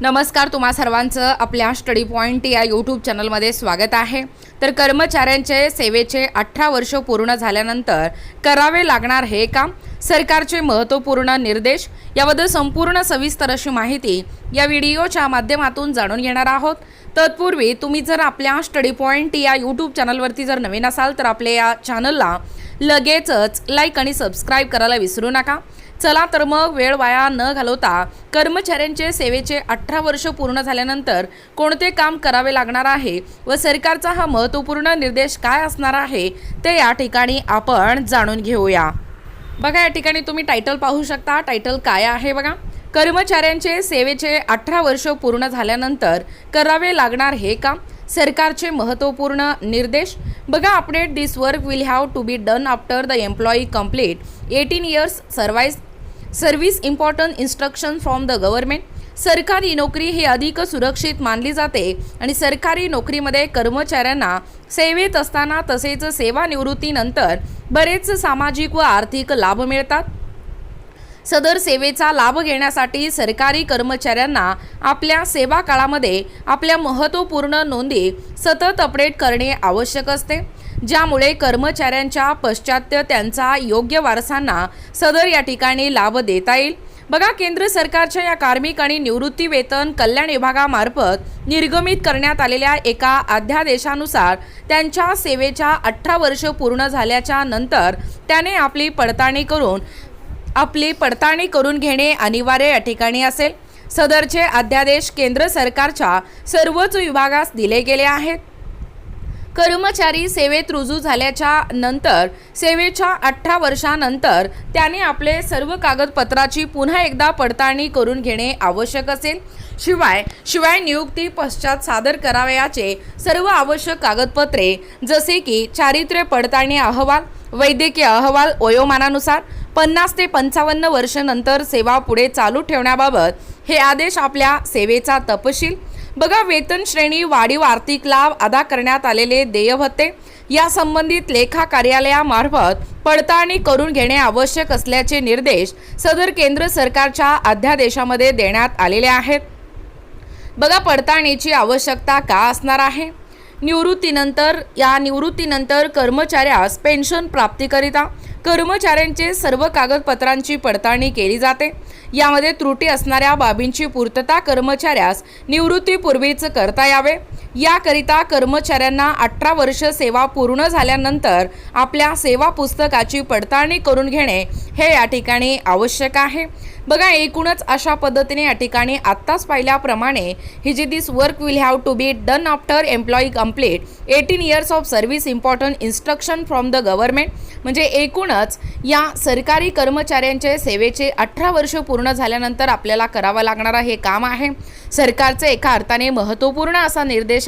नमस्कार तुम्हा सर्वांचं आपल्या स्टडी पॉईंट या यूट्यूब चॅनलमध्ये स्वागत आहे. तर कर्मचाऱ्यांचे सेवेचे अठरा वर्ष पूर्ण झाल्यानंतर करावे लागणार हे काम सरकारचे महत्त्वपूर्ण निर्देश याबद्दल संपूर्ण सविस्तर अशी माहिती या व्हिडिओच्या माध्यमातून जाणून घेणार आहोत. तत्पूर्वी तुम्ही जर आपल्या स्टडी पॉईंट या यूट्यूब चॅनलवरती जर नवीन असाल तर आपल्या या चॅनलला लगेचच लाईक आणि सबस्क्राईब करायला विसरू नका. चला तर मग वेळ वाया न घालवता कर्मचाऱ्यांचे सेवेचे अठरा वर्ष पूर्ण झाल्यानंतर कोणते काम करावे लागणार आहे व सरकारचा हा महत्त्वपूर्ण निर्देश काय असणार आहे ते या ठिकाणी आपण जाणून घेऊया. बघा या ठिकाणी तुम्ही टायटल पाहू शकता. टायटल काय आहे बघा? कर्मचाऱ्यांचे सेवेचे अठरा वर्ष पूर्ण झाल्यानंतर करावे लागणार हे काम सरकारचे महत्त्वपूर्ण निर्देश. बघा update this work will have to be done after the employee complete eighteen years service service important instruction from the government. सरकारी नोकरी ही अधिक सुरक्षित मानली जाते आणि सरकारी नोकरीमध्ये कर्मचाऱ्यांना सेवेत असताना तसेच सेवानिवृत्तीनंतर बरेच सामाजिक व आर्थिक लाभ मिळतात. सदर सेवेचा लाभ घेण्यासाठी सरकारी कर्मचाऱ्यांना आपल्या सेवा काळामध्ये आपल्या महत्त्वपूर्ण नोंदी सतत अपडेट करणे आवश्यक असते. ज्यामुळे कर्मचाऱ्यांच्या पश्चात्य त्यांचा योग्य वारसांना सदर या ठिकाणी लाभ देता येईल. बघा केंद्र सरकारच्या या कार्मिक आणि निवृत्ती वेतन कल्याण विभागामार्फत निर्गमित करण्यात आलेल्या एका अध्यादेशानुसार त्यांच्या सेवेच्या अठरा वर्ष पूर्ण झाल्याच्यानंतर त्याने आपली पडताळणी करून आपली पडताळणी करून घेणे अनिवार्य या ठिकाणी असेल. सदरचे अध्यादेश केंद्र सरकारच्या सर्वच विभागास दिले गेले आहेत. कर्मचारी सेवेत रुजू झाल्याच्यानंतर सेवेच्या अठरा वर्षानंतर त्याने आपले सर्व कागदपत्राची पुन्हा एकदा पडताळणी करून घेणे आवश्यक असेल. शिवाय शिवाय नियुक्ती पश्चात सादर करावयाचे सर्व आवश्यक कागदपत्रे जसे की चारित्र्य पडताळणी अहवाल वैद्यकीय अहवाल वयोमानानुसार पन्नास ते पंचावन्न वर्षानंतर सेवा पुढे चालू ठेवण्याबाबत हे आदेश आपल्या सेवेचा तपशील बघा वेतन श्रेणी वाढीव आर्थिक लाभ अदा करण्यात आलेले देय भत्ते या संबंधित लेखा कार्यालयामार्फत पडताळणी करून घेणे आवश्यक असल्याचे निर्देश सदर केंद्र सरकारच्या अध्यादेशामध्ये देण्यात आलेले आहेत. बघा पडताळणीची आवश्यकता का असणार आहे? निवृत्तीनंतर या निवृत्तीनंतर कर्मचाऱ्यास पेन्शन प्राप्तीकरिता कर्मचाऱ्यांचे सर्व कागदपत्रांची पडताळणी केली जाते. यामध्ये त्रुटी असणाऱ्या बाबींची पूर्तता कर्मचाऱ्यास निवृत्तीपूर्वीच करता यावे. याकरिता कर्मचाऱ्यांना अठरा वर्ष सेवा पूर्ण झाल्यानंतर आपल्या सेवा पुस्तकाची पडताळणी करून घेणे हे या ठिकाणी आवश्यक आहे. बघा एकूणच अशा पद्धतीने या ठिकाणी आत्ताच पाहिल्याप्रमाणे ही जी this work will have to be done after employee complete eighteen years of service important instruction from the government म्हणजे एकूणच या सरकारी कर्मचाऱ्यांचे सेवेचे अठरा वर्ष पूर्ण झाल्यानंतर आपल्याला करावं लागणारं हे काम आहे. सरकारचे एका अर्थाने महत्त्वपूर्ण असा निर्देश